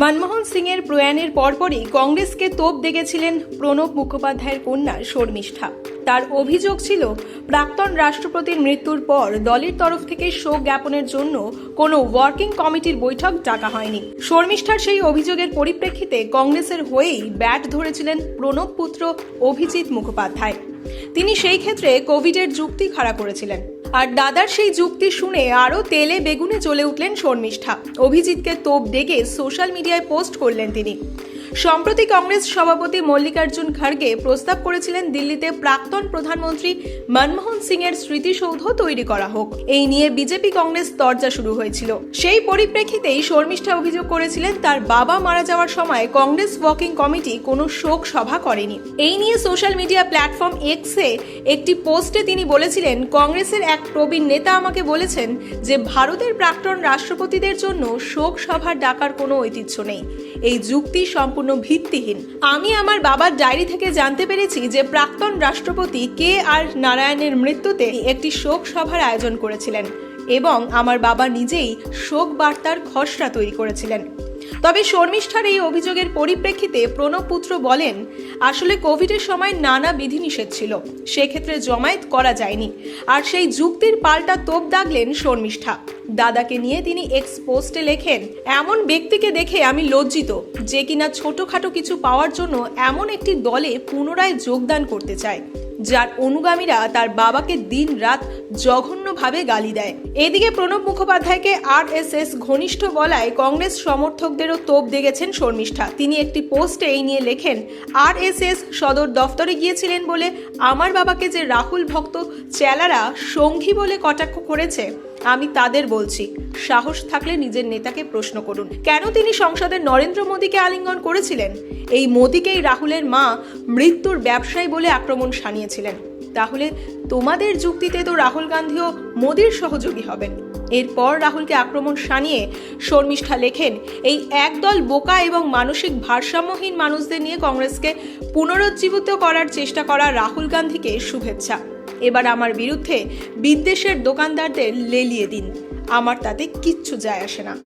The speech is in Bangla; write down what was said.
মনমোহন সিং এর প্রয়াণের পরপরই কংগ্রেসকে তোপ দেখেছিলেন প্রণব মুখোপাধ্যায়ের কন্যা শর্মিষ্ঠা। তার অভিযোগ ছিল, প্রাক্তন রাষ্ট্রপতির মৃত্যুর পর দলের তরফ থেকে শোক জ্ঞাপনের জন্য কোনো ওয়ার্কিং কমিটির বৈঠক ডাকা হয়নি। শর্মিষ্ঠার সেই অভিযোগের পরিপ্রেক্ষিতে কংগ্রেসের হয়েই ব্যাট ধরেছিলেন প্রণব পুত্র অভিজিৎ মুখোপাধ্যায়। তিনি সেই ক্ষেত্রে কোভিডের যুক্তি খাড়া করেছিলেন। আর দাদার সেই যুক্তি শুনে আরও তেলে বেগুনে চলে উঠলেন শর্মিষ্ঠা। অভিজিৎকে তোপ ডেকে সোশ্যাল মিডিয়ায় পোস্ট করলেন তিনি। সম্প্রতি কংগ্রেস সভাপতি মল্লিকার্জুন খাড়গে প্রস্তাব করেছিলেন দিল্লিতে প্রাক্তন প্রধানমন্ত্রী মনমোহন সিং এর স্মৃতিসৌধ তৈরি করা হোক। এই নিয়ে বিজেপি কংগ্রেস তরজা শুরু হয়েছিল। সেই পরিপ্রেক্ষিতেই শর্মিষ্ঠা অভিযোগ করেছিলেন তার বাবা মারা যাওয়ার সময় কংগ্রেস ওয়ার্কিং কমিটি কোনো শোক সভা করেনি। এই নিয়ে সোশ্যাল মিডিয়া প্ল্যাটফর্ম এক্সে একটি পোস্টে তিনি বলেছিলেন, কংগ্রেসের এক প্রবীণ নেতা আমাকে বলেছেন যে ভারতের প্রাক্তন রাষ্ট্রপতিদের জন্য শোক সভা ডাকার কোনো ঐতিহ্য নেই। এই যুক্তি সম্পূর্ণ ভিত্তিহীন। আমি আমার বাবার ডায়েরি থেকে জানতে পেরেছি যে প্রাক্তন রাষ্ট্রপতি কে আর নারায়ণের মৃত্যুতে একটি শোক সভার আয়োজন করেছিলেন এবং আমার বাবা নিজেই শোক বার্তার খসড়া তৈরি করেছিলেন। তবে শর্মিষ্ঠার এই অভিযোগের পরিপ্রেক্ষিতে প্রণব পুত্র বলেন, আসলে কোভিডের সময় নানা বিধিনিষেধ ছিল, সেক্ষেত্রে জমায়েত করা যায়নি। আর সেই যুক্তির পাল্টা তোপ দাগলেন শর্মিষ্ঠা। দাদাকে নিয়ে তিনি এক্স পোস্টে লেখেন, এমন ব্যক্তিকে দেখে আমি লজ্জিত, যে কিনা ছোটখাটো কিছু পাওয়ার জন্য এমন একটি দলে পুনরায় যোগদান করতে চায়। যার অনুগামীরা তার বাবাকে দিন রাত জঘন্যভাবে গালি দেয়। এদিকে প্রণব মুখোপাধ্যায়কে আরএসএস ঘনিষ্ঠ বলায় কংগ্রেস সমর্থকদেরও তোপ দেখেছেন শর্মিষ্ঠা। তিনি একটি পোস্টে এই নিয়ে লেখেন, আরএসএস সদর দফতরে গিয়েছিলেন বলে আমার বাবাকে যে রাহুল ভক্ত চেলারা সঙ্গী বলে কটাক্ষ করেছে আমি তাদের বলছি, সাহস থাকলে নিজের নেতাকে প্রশ্ন করুন। কেন তিনি সংসদে নরেন্দ্র মোদীকে আলিঙ্গন করেছিলেন? এই মোদীকেই রাহুলের মা মৃত্যুর ব্যবসায়ী বলে আক্রমণ সানিয়েছিলেন তাহলে তোমাদের যুক্তিতে তো রাহুল গান্ধীও মোদীর সহযোগী হবেন। এরপর রাহুলকে আক্রমণ সানিয়ে শর্মিষ্ঠা লেখেন, এই একদল বোকা এবং মানসিক ভারসাম্যহীন মানুষদের নিয়ে কংগ্রেসকে পুনরুজ্জীবিত করার চেষ্টা করা রাহুল গান্ধীকে শুভেচ্ছা। এবার আমার বিরুদ্ধে বিদ্বেষের দোকানদারদের লেলিয়ে দিন। আমার তাতে কিচ্ছু যায় আসে না।